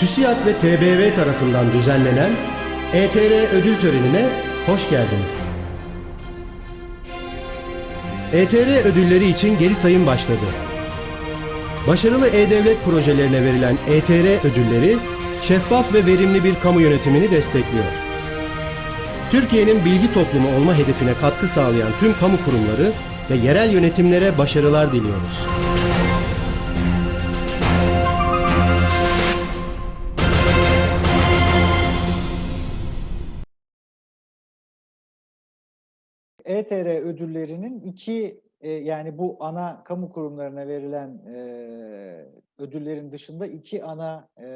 TÜSİAD ve TBV tarafından düzenlenen ETR ödül törenine hoş geldiniz. ETR ödülleri için geri sayım başladı. Başarılı e-devlet projelerine verilen ETR ödülleri şeffaf ve verimli bir kamu yönetimini destekliyor. Türkiye'nin bilgi toplumu olma hedefine katkı sağlayan tüm kamu kurumları ve yerel yönetimlere başarılar diliyoruz. ETR ödüllerinin iki e, yani bu ana kamu kurumlarına verilen e, ödüllerin dışında iki ana e,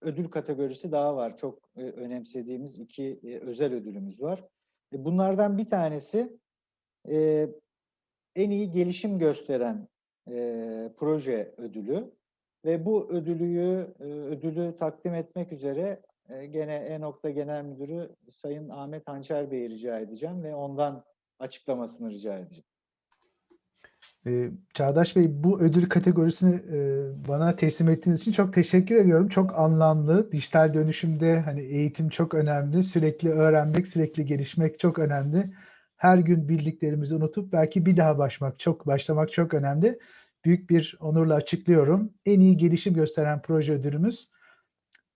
ödül kategorisi daha var. Çok e, önemsediğimiz iki e, özel ödülümüz var. E, bunlardan bir tanesi e, en iyi gelişim gösteren e, proje ödülü ve bu ödülü e, ödülü takdim etmek üzere e, gene E-Nokta Genel Müdürü Sayın Ahmet Hançer Bey'i rica edeceğim ve ondan açıklamasını rica edeceğim. Ee, Çağdaş Bey bu ödül kategorisini e, bana teslim ettiğiniz için çok teşekkür ediyorum. Çok anlamlı. Dijital dönüşümde hani eğitim çok önemli. Sürekli öğrenmek, sürekli gelişmek çok önemli. Her gün bildiklerimizi unutup belki bir daha başlamak çok başlamak çok önemli. Büyük bir onurla açıklıyorum. En iyi gelişim gösteren proje ödülümüz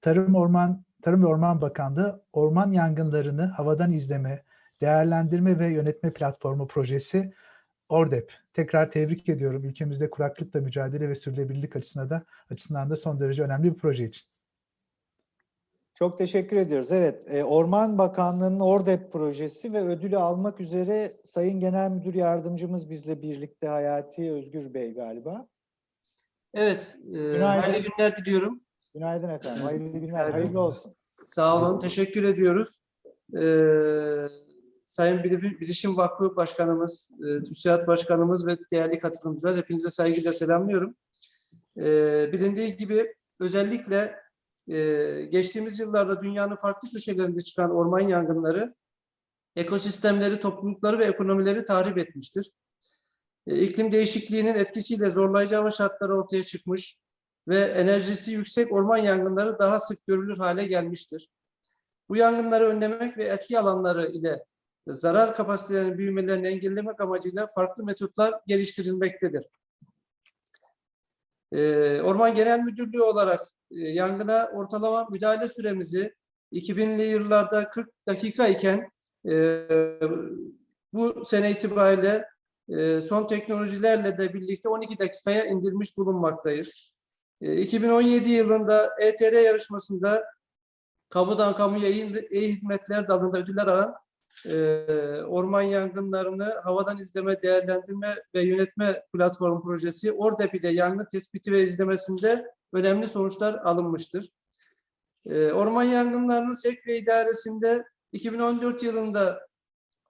Tarım Orman Tarım ve Orman Bakanlığı Orman Yangınlarını Havadan İzleme, Değerlendirme ve Yönetme Platformu projesi ORDEP. Tekrar tebrik ediyorum. Ülkemizde kuraklıkla mücadele ve sürdürülebilirlik açısından da açısından da son derece önemli bir proje için. Çok teşekkür ediyoruz. Evet, e, Orman Bakanlığı'nın ORDEP projesi ve ödülü almak üzere Sayın Genel Müdür Yardımcımız bizle birlikte Hayati Özgür Bey galiba. Evet, e, Günaydın. hayırlı günler diliyorum. Günaydın efendim. Hayırlı günler. Günaydın. Hayırlı olsun. Sağ olun, teşekkür ediyoruz. E, Sayın Bil- Bilişim Vakfı Başkanımız, e, TÜSİAD Başkanımız ve değerli katılımcılar hepinize saygıyla selamlıyorum. E, bilindiği gibi özellikle e, geçtiğimiz yıllarda dünyanın farklı köşelerinde çıkan orman yangınları ekosistemleri, toplulukları ve ekonomileri tahrip etmiştir. E, iklim değişikliğinin etkisiyle zorlayıcı hava ortaya çıkmış ve enerjisi yüksek orman yangınları daha sık görülür hale gelmiştir. Bu yangınları önlemek ve etki alanları ile zarar kapasitelerinin büyümelerini engellemek amacıyla farklı metotlar geliştirilmektedir. Ee, Orman Genel Müdürlüğü olarak e, yangına ortalama müdahale süremizi 2000'li yıllarda 40 dakika iken e, bu sene itibariyle e, son teknolojilerle de birlikte 12 dakikaya indirmiş bulunmaktayız. E, 2017 yılında ETR yarışmasında kamudan kamuya e- e-hizmetler dalında ödüller alan e, orman yangınlarını havadan izleme, değerlendirme ve yönetme platform projesi ORDEP ile yangın tespiti ve izlemesinde önemli sonuçlar alınmıştır. E, orman yangınlarının sevk ve idaresinde 2014 yılında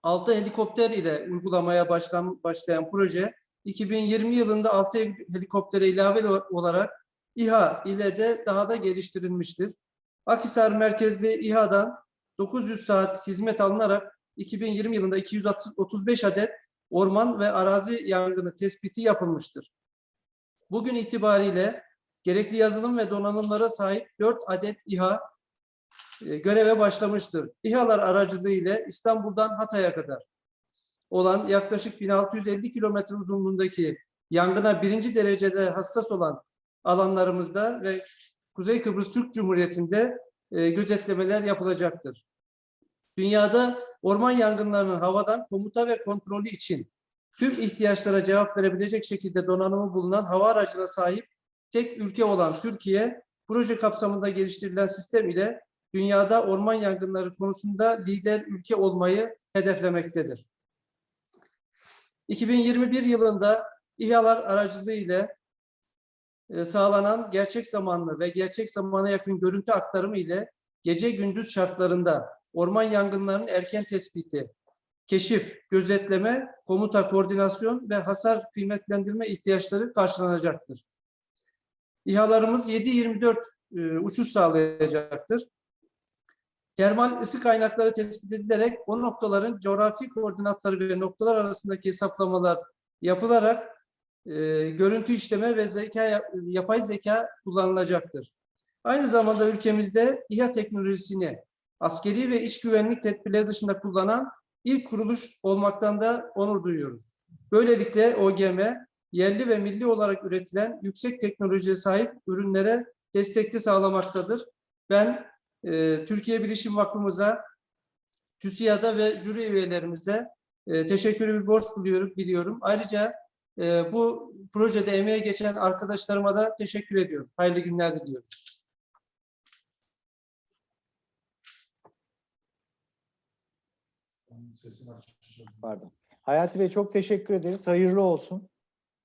6 helikopter ile uygulamaya başlan, başlayan proje 2020 yılında 6 helikoptere ilave olarak İHA ile de daha da geliştirilmiştir. Akhisar merkezli İHA'dan 900 saat hizmet alınarak 2020 yılında 235 adet orman ve arazi yangını tespiti yapılmıştır. Bugün itibariyle gerekli yazılım ve donanımlara sahip 4 adet İHA e, göreve başlamıştır. İHA'lar aracılığıyla İstanbul'dan Hatay'a kadar olan yaklaşık 1650 kilometre uzunluğundaki yangına birinci derecede hassas olan alanlarımızda ve Kuzey Kıbrıs Türk Cumhuriyeti'nde e, gözetlemeler yapılacaktır. Dünyada orman yangınlarının havadan komuta ve kontrolü için tüm ihtiyaçlara cevap verebilecek şekilde donanımı bulunan hava aracına sahip tek ülke olan Türkiye, proje kapsamında geliştirilen sistem ile dünyada orman yangınları konusunda lider ülke olmayı hedeflemektedir. 2021 yılında İHA'lar aracılığı ile e, sağlanan gerçek zamanlı ve gerçek zamana yakın görüntü aktarımı ile gece gündüz şartlarında orman yangınlarının erken tespiti, keşif, gözetleme, komuta, koordinasyon ve hasar kıymetlendirme ihtiyaçları karşılanacaktır. İHA'larımız 7-24 e, uçuş sağlayacaktır. Termal ısı kaynakları tespit edilerek o noktaların coğrafi koordinatları ve noktalar arasındaki hesaplamalar yapılarak e, görüntü işleme ve zeka yapay zeka kullanılacaktır. Aynı zamanda ülkemizde İHA teknolojisini askeri ve iç güvenlik tedbirleri dışında kullanan ilk kuruluş olmaktan da onur duyuyoruz. Böylelikle OGM yerli ve milli olarak üretilen yüksek teknolojiye sahip ürünlere destekli sağlamaktadır. Ben e, Türkiye Bilişim Vakfımıza, TÜSİAD'a ve jüri üyelerimize e, teşekkürü bir borç buluyorum, biliyorum. Ayrıca e, bu projede emeğe geçen arkadaşlarıma da teşekkür ediyorum. Hayırlı günler diliyorum. Pardon. Hayati Bey çok teşekkür ederiz. Hayırlı olsun.